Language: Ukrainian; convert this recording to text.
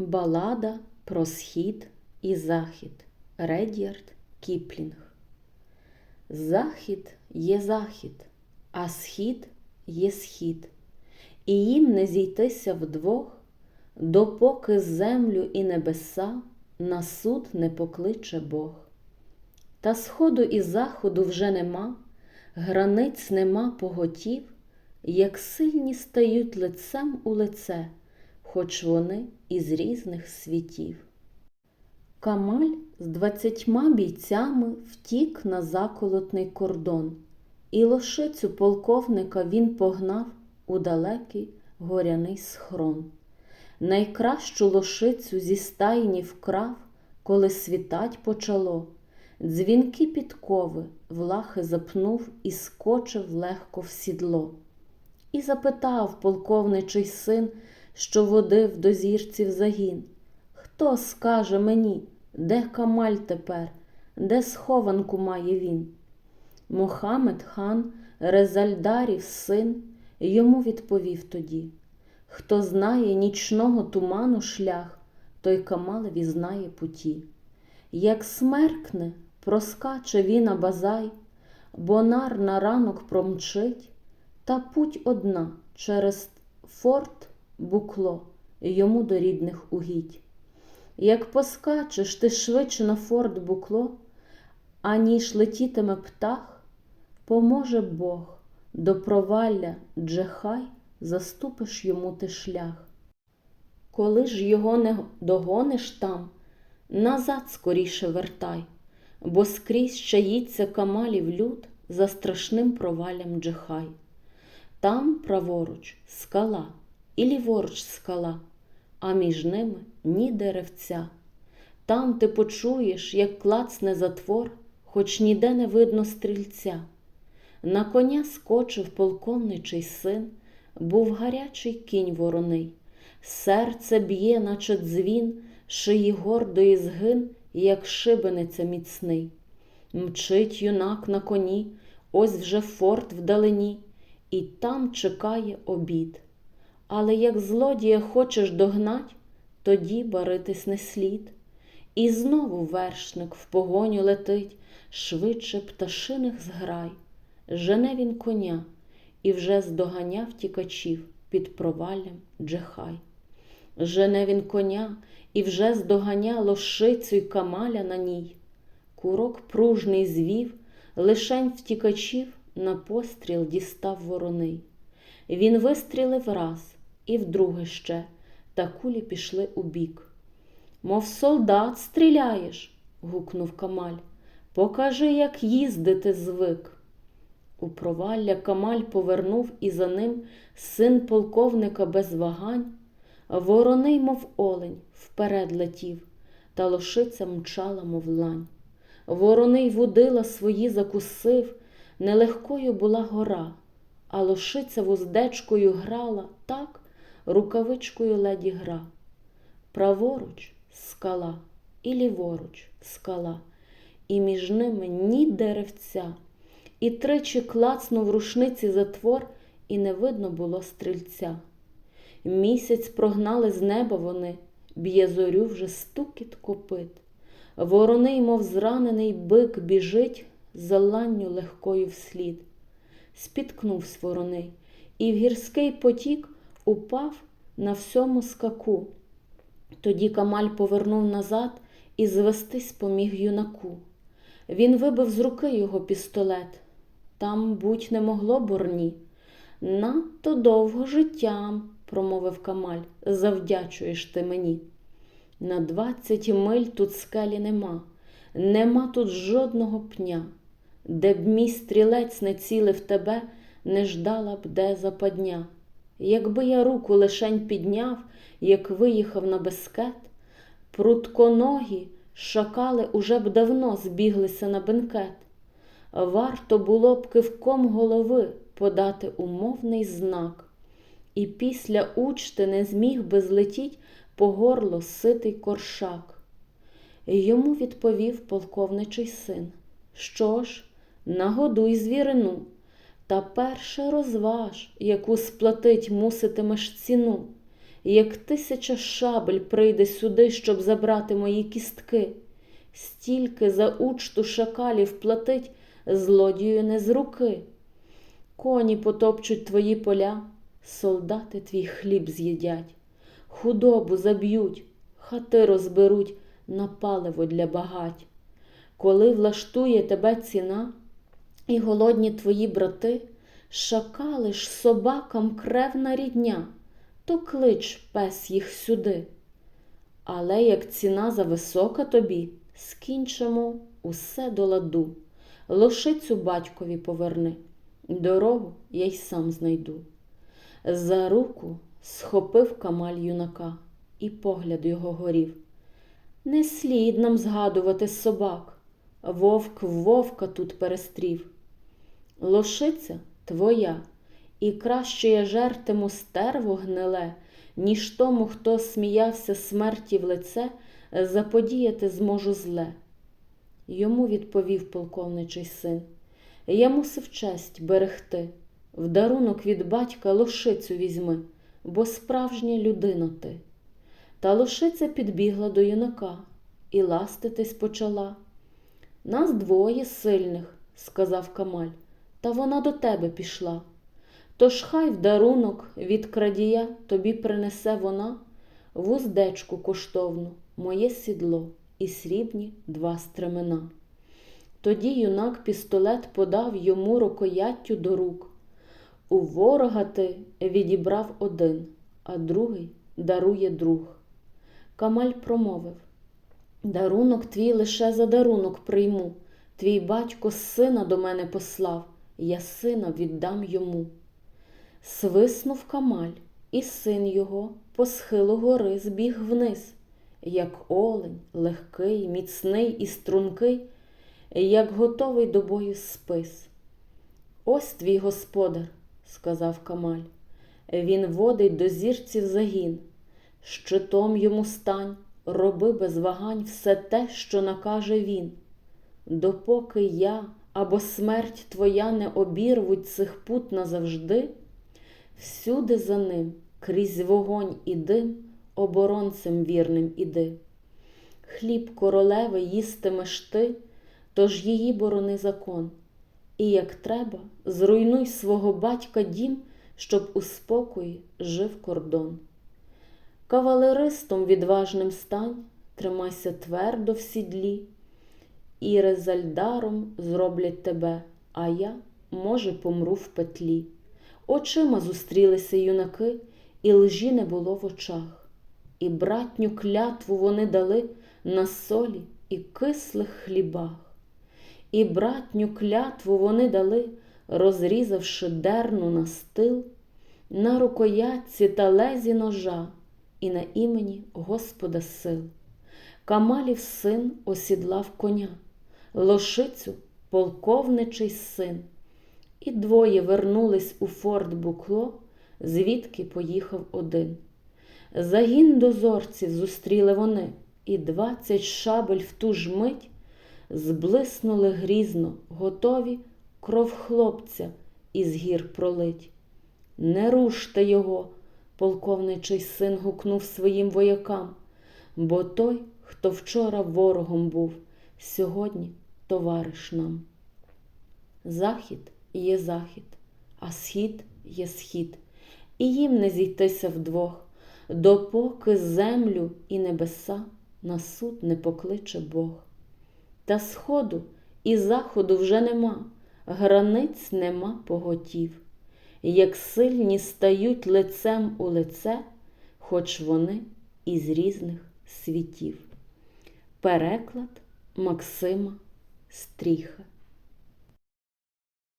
Балада про схід і захід Редярд Кіплінг. Захід є захід, а схід є схід, і їм не зійтися вдвох, допоки землю і небеса на суд не покличе Бог. Та сходу і заходу вже нема, границь нема поготів, як сильні стають лицем у лице, хоч вони із різних світів. Камаль з двадцятьма бійцями втік на заколотний кордон, і лошицю полковника він погнав у далекий горяний схрон. Найкращу лошицю зі стайні вкрав, коли світать почало. Дзвінки підкови влахи запнув і скочив легко в сідло. І запитав полковничий син, що водив до зірців загін. Хто скаже мені, де Камаль тепер, де схованку має він? Мохамед хан, Резальдарів син, йому відповів тоді Хто знає нічного туману шлях, той Камалеві знає путі. Як смеркне, проскаче він на базай, бонар на ранок промчить, та путь одна через форт букло йому до рідних угідь. Як поскачеш ти швидше на форт букло, аніж летітиме птах, поможе Бог до провалля джехай заступиш йому ти шлях. Коли ж його не догониш там, назад скоріше вертай, бо скрізь чаїться камалів люд за страшним проваллям джехай. Там праворуч скала і ліворуч скала, а між ними ні деревця. Там ти почуєш, як клацне затвор, хоч ніде не видно стрільця. На коня скочив полковничий син, був гарячий кінь вороний. Серце б'є, наче дзвін, шиї гордої згин, як шибениця міцний. Мчить юнак на коні, ось вже форт вдалині, і там чекає обід. Але як злодія хочеш догнать, тоді баритись не слід. І знову вершник в погоню летить, швидше пташиних зграй. Жене він коня і вже здоганяв тікачів під проваллям джехай. Жене він коня і вже здоганя лошицю й камаля на ній. Курок пружний звів, лишень втікачів на постріл дістав вороний. Він вистрілив раз і вдруге ще, та кулі пішли у бік. Мов солдат стріляєш, гукнув Камаль. Покажи, як їздити звик. У провалля Камаль повернув і за ним син полковника без вагань. Вороний, мов олень, вперед летів, та лошиця мчала, мов лань. Вороний вудила свої закусив, нелегкою була гора, а лошиця вуздечкою грала так, рукавичкою леді гра. Праворуч скала і ліворуч скала, і між ними ні деревця, і тричі клацнув рушниці затвор, і не видно було стрільця. Місяць прогнали з неба вони, б'є зорю вже стукіт копит. Вороний, мов зранений бик, біжить заланню легкою вслід. Спіткнувсь вороний, і в гірський потік упав на всьому скаку. Тоді Камаль повернув назад і звестись поміг юнаку. Він вибив з руки його пістолет. Там будь не могло бурні. Надто довго життям, промовив Камаль, завдячуєш ти мені. На двадцять миль тут скелі нема, нема тут жодного пня, де б мій стрілець не цілив тебе, не ждала б де западня. Якби я руку лишень підняв, як виїхав на безкет, прутконогі шакали уже б давно збіглися на бенкет. Варто було б кивком голови подати умовний знак, і після учти не зміг би злетіть по горло ситий коршак. Йому відповів полковничий син Що ж, нагодуй звірину, та перше розваж, яку сплатить муситимеш ціну. як тисяча шабель прийде сюди, щоб забрати мої кістки. Стільки за учту шакалів платить злодію не з руки. Коні потопчуть твої поля, солдати твій хліб з'їдять, худобу заб'ють, хати розберуть на паливо для багать. Коли влаштує тебе ціна, і голодні твої брати, шакали ж собакам кревна рідня, то клич пес їх сюди. Але як ціна зависока тобі, скінчимо усе до ладу. Лошицю батькові поверни, дорогу я й сам знайду. За руку схопив камаль юнака, і погляд його горів. Не слід нам згадувати собак, вовк вовка тут перестрів. Лошиця твоя, і краще я жертиму стерво гниле, ніж тому, хто сміявся смерті в лице, заподіяти зможу зле. Йому відповів полковничий син. Я мусив честь берегти. В дарунок від батька лошицю візьми, бо справжня людина ти. Та лошиця підбігла до юнака і ластитись почала. Нас двоє сильних, сказав Камаль, та вона до тебе пішла. Тож хай в дарунок від крадія тобі принесе вона вуздечку коштовну, моє сідло і срібні два стремена. Тоді юнак пістолет подав йому рукояттю до рук. У ворога ти відібрав один, а другий дарує друг. Камаль промовив Дарунок твій лише за дарунок прийму. Твій батько сина до мене послав, я сина віддам йому. Свиснув Камаль, і син його по схилу гори збіг вниз, як олень, легкий, міцний і стрункий, як готовий до бою спис. Ось твій господар, сказав Камаль. Він водить до зірців загін. Щитом йому стань, роби без вагань все те, що накаже він. Допоки я або смерть твоя не обірвуть цих пут назавжди, всюди за ним, крізь вогонь і дим, оборонцем вірним іди. Хліб королеви їстимеш ти, тож її борони закон. І, як треба, зруйнуй свого батька дім, щоб у спокої жив кордон. Кавалеристом відважним стань, тримайся твердо в сідлі, і резальдаром зроблять тебе, а я, може, помру в петлі. Очима зустрілися юнаки, і лжі не було в очах, і братню клятву вони дали на солі і кислих хлібах, і братню клятву вони дали, розрізавши дерну на стил, на рукоятці та лезі ножа і на імені Господа сил. Камалів син осідлав коня, лошицю полковничий син. І двоє вернулись у форт Букло, звідки поїхав один. Загін дозорців зустріли вони, і двадцять шабель в ту ж мить зблиснули грізно, готові кров хлопця із гір пролить. Не руште його, полковничий син гукнув своїм воякам, бо той, хто вчора ворогом був, сьогодні товариш нам. Захід є захід, а схід є схід, і їм не зійтися вдвох, допоки землю і небеса на суд не покличе Бог. Та сходу і заходу вже нема, границь нема поготів, як сильні стають лицем у лице, хоч вони із різних світів. Переклад Максима Стріха